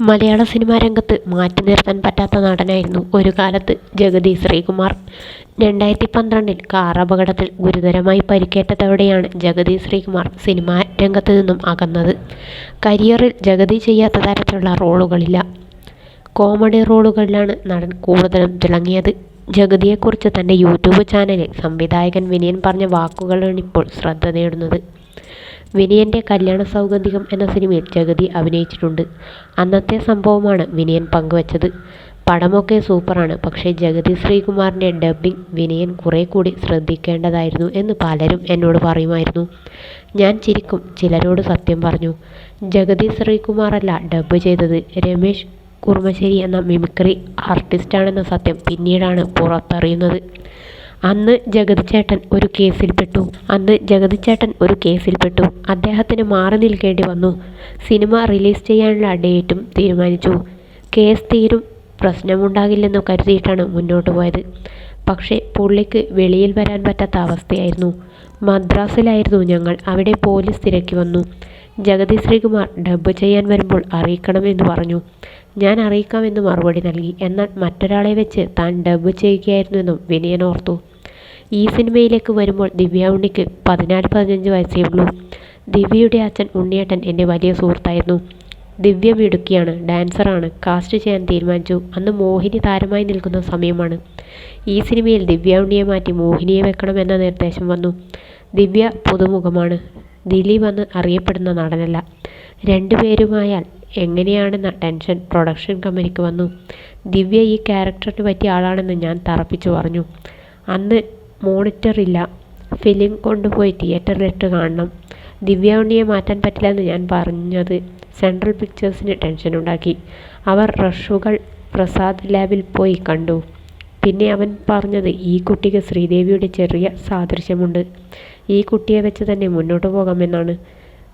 മലയാള cinema രംഗത്ത് മാറ്റി നിർത്താൻ പറ്റാത്ത നടനായിരുന്നു ഒരു കാലത്ത് ജഗതി ശ്രീകുമാർ. രണ്ടായിരത്തി പന്ത്രണ്ടിൽ കാർ അപകടത്തിൽ ഗുരുതരമായി പരിക്കേറ്റതോടെയാണ് ജഗതി ശ്രീകുമാർ സിനിമാ രംഗത്ത് നിന്നും അകന്നത്. കരിയറിൽ ജഗതി ചെയ്യാത്ത തരത്തിലുള്ള റോളുകളില്ല. കോമഡി റോളുകളിലാണ് നടൻ കൂടുതലും തിളങ്ങിയത്. ജഗതിയെക്കുറിച്ച് തന്റെ യൂട്യൂബ് ചാനലിൽ സംവിധായകൻ വിനയൻ പറഞ്ഞ വാക്കുകളാണിപ്പോൾ ശ്രദ്ധ നേടുന്നത്. വിനയന്റെ കല്യാണ സൗഗന്ധികം എന്ന സിനിമയിൽ ജഗതി അഭിനയിച്ചിട്ടുണ്ട്. അന്നത്തെ സംഭവമാണ് വിനയൻ പങ്കുവച്ചത്. പടമൊക്കെ സൂപ്പറാണ്. പക്ഷേ ജഗതി ശ്രീകുമാറിന്റെ ഡബ്ബിംഗ് വിനയൻ കുറെ കൂടി ശ്രദ്ധിക്കേണ്ടതായിരുന്നു എന്ന് പലരും എന്നോട് പറയുമായിരുന്നു. ഞാൻ ചിരിക്കും. ചിലരോട് സത്യം പറഞ്ഞു. ജഗതി ശ്രീകുമാറല്ല ഡബ്ബ് ചെയ്തത്. രമേശ് കുർമശ്ശേരി എന്ന മിമിക്രി ആർട്ടിസ്റ്റാണെന്ന സത്യം പിന്നീടാണ് പുറത്തറിയുന്നത്. അന്ന് ജഗതിച്ചേട്ടൻ ഒരു കേസിൽപ്പെട്ടു. അന്ന് ജഗതിച്ചേട്ടൻ ഒരു കേസിൽപ്പെട്ടു. അദ്ദേഹത്തിന് മാറി നിൽക്കേണ്ടി വന്നു. സിനിമ റിലീസ് ചെയ്യാനുള്ള ഡേറ്റും തീരുമാനിച്ചു. കേസ് തീരും പ്രശ്നമുണ്ടാകില്ലെന്ന് കരുതിയിട്ടാണ് മുന്നോട്ട് പോയത്. പക്ഷേ പുള്ളിക്ക് വെളിയിൽ വരാൻ പറ്റാത്ത അവസ്ഥയായിരുന്നു. മദ്രാസിലായിരുന്നു ഞങ്ങൾ. അവിടെ പോലീസ് തിരക്കി വന്നു. ജഗതി ശ്രീകുമാർ ഡബ്ബ് ചെയ്യാൻ വരുമ്പോൾ അറിയിക്കണമെന്ന് പറഞ്ഞു. ഞാൻ അറിയിക്കാമെന്ന് മറുപടി നൽകി. എന്നാൽ മറ്റൊരാളെ വെച്ച് താൻ ഡബ്ബ് ചെയ്യുകയായിരുന്നുവെന്നും വിനയൻ ഓർത്തു. ഈ സിനിമയിലേക്ക് വരുമ്പോൾ ദിവ്യ ഉണ്ണിക്ക് പതിനാല് പതിനഞ്ച് വയസ്സേ ഉള്ളൂ. ദിവ്യയുടെ അച്ഛൻ ഉണ്ണിയേട്ടൻ എന്റെ വലിയ സുഹൃത്തായിരുന്നു. ദിവ്യ മിടുക്കിയാണ് ഡാൻസറാണ്. കാസ്റ്റ് ചെയ്യാൻ തീരുമാനിച്ചു. അന്ന് മോഹിനി താരമായി നിൽക്കുന്ന സമയമാണ്. ഈ സിനിമയിൽ ദിവ്യ ഉണ്ണിയെ മാറ്റി മോഹിനിയെ വെക്കണമെന്ന നിർദ്ദേശം വന്നു. ദിവ്യ പുതുമുഖമാണ്. ദിലീപ് അന്ന് അറിയപ്പെടുന്ന നടനല്ല. രണ്ടുപേരുമായാൽ എങ്ങനെയാണെന്ന ടെൻഷൻ പ്രൊഡക്ഷൻ കമ്പനിക്ക് വന്നു. ദിവ്യ ഈ ക്യാരക്ടറിന് പറ്റിയ ആളാണെന്ന് ഞാൻ തറപ്പിച്ചു പറഞ്ഞു. അന്ന് മോണിറ്റർ ഇല്ല. ഫിലിം കൊണ്ടുപോയി തിയേറ്ററിലിട്ട് കാണണം. ദിവ്യ ഉണ്ണിയെ മാറ്റാൻ പറ്റില്ലെന്ന് ഞാൻ പറഞ്ഞത് സെൻട്രൽ പിക്ചേഴ്സിന് ടെൻഷനുണ്ടാക്കി. അവർ റഷുകൾ പ്രസാദ് ലാബിൽ പോയി കണ്ടു. പിന്നെ അവൻ പറഞ്ഞത് ഈ കുട്ടിക്ക് ശ്രീദേവിയുടെ ചെറിയ സാദൃശ്യമുണ്ട്. ഈ കുട്ടിയെ വെച്ച് തന്നെ മുന്നോട്ട് പോകാമെന്നാണ്.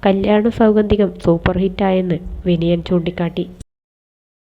കല്യാണ സൗഗന്ധികം സൂപ്പർ ഹിറ്റായെന്ന് വിനയൻ ചൂണ്ടിക്കാട്ടി.